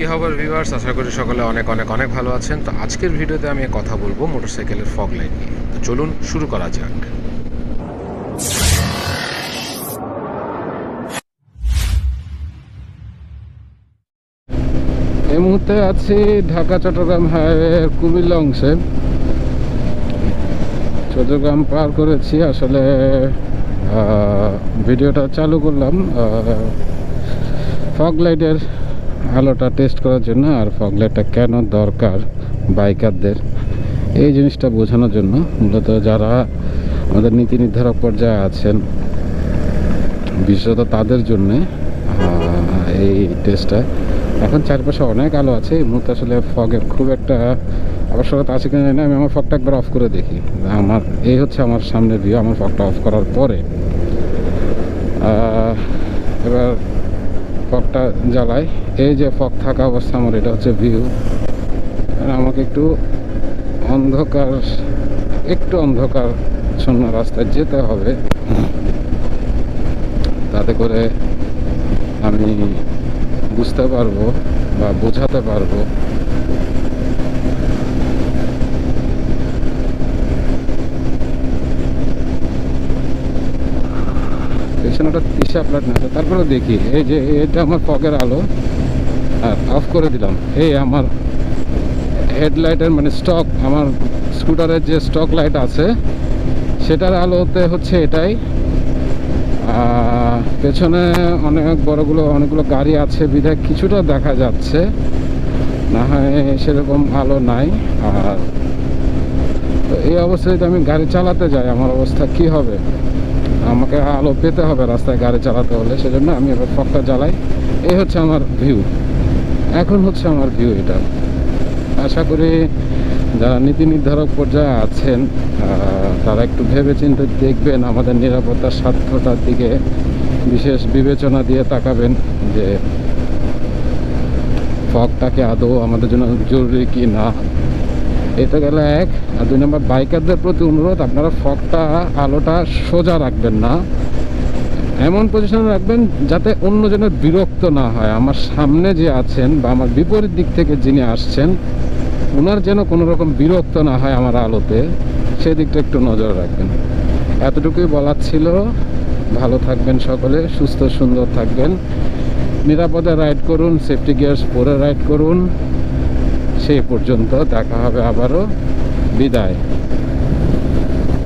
কি খবর ভিউয়ার্স আশা করি সকলে অনেক অনেক অনেক ভালো আছেন। তো আজকের ভিডিওতে আমি কথা বলব মোটরসাইকেলের ফগ লাইট নিয়ে। তো চলুন শুরু করা যাক। এই মুহূর্তে আছি ঢাকা, চট্টগ্রাম হাইওয়ে কুমিল্লা অংশে। চট্টগ্রাম পার করেছি, আসলে ভিডিওটা চালু করলাম ফগ লাইটের আলোটা টেস্ট করার জন্য আর ফগ লাইটটা কেন দরকার বাইকারদের? এই জিনিসটা বোঝানোর জন্য মূলত যারা আমাদের নীতি নির্ধারক পর্যায়ে আছেন, বিশেষত তাদের জন্যে এই টেস্টটা। এখন চারপাশে অনেক আলো আছে, এই মুহূর্তে আসলে ফগের খুব একটা আবশ্যকতা আছে কিনা জানি না, আমি আমার ফগটা একবার অফ করে দেখি। আমার, এই হচ্ছে আমার সামনে ভিউ আমার ফগটা অফ করার পরে। এবার ফগটা জ্বালাই। এই যে ফগ থাকা অবস্থা আমার, এটা হচ্ছে ভিউ আমাকে একটু অন্ধকার একটু অন্ধকার শূন্য রাস্তায় যেতে হবে। তাতে করে আমি বুঝতে পারব বা বোঝাতে পারব পেছনে ওটা তিসা প্লাট না, তারপরে দেখি, এই যে এটা আমার পকের আলো, আর অফ করে দিলাম। এই আমার হেডলাইটের মানে স্টক আমার স্কুটারের যে স্টক লাইট আছে, সেটার আলোতে হচ্ছে এটাই। পেছনে অনেক বড়গুলো, অনেকগুলো গাড়ি আছে, বিধায় কিছুটা দেখা যাচ্ছে। না হয় সেরকম আলো নাই, আর এই অবস্থায় যদি আমি গাড়ি চালাতে যাই, আমার অবস্থা কি হবে? আমাকে আলো পেতে হবে রাস্তায় গাড়ি চালাতে হলে, সেজন্য আমি এবার ফকটা জ্বালাই। এই হচ্ছে আমার ভিউ এখন হচ্ছে আমার ভিউ এটা। আশা করি যারা নীতি নির্ধারক পর্যায়ে আছেন তারা একটু ভেবে চিন্তে দেখবেন আমাদের নিরাপত্তার স্বার্থটার দিকে বিশেষ বিবেচনা দিয়ে তাকাবেন যে ফগটাকে আদৌ আমাদের জন্য জরুরি কি না। এটা গেল এক। আর দুই নম্বর, বাইকারদের প্রতি অনুরোধ, আপনারা ফগটা আলোটা সোজা রাখবেন না। এমন পজিশনে রাখবেন যাতে অন্যজনের বিরক্ত না হয়। আমার সামনে যে আছেন বা আমার বিপরীত দিক থেকে যিনি আসছেন ওনার যেন কোনো রকম বিরক্ত না হয় আমার আলোতে। সেদিকটা একটু নজর রাখবেন। এতটুকুই বলার ছিল। ভালো থাকবেন সকলে, সুস্থ সুন্দর থাকবেন। নিরাপদে রাইড করুন সেফটি গিয়ার্স পরে রাইড করুন। সেই পর্যন্ত দেখা হবে আবারও। বিদায়।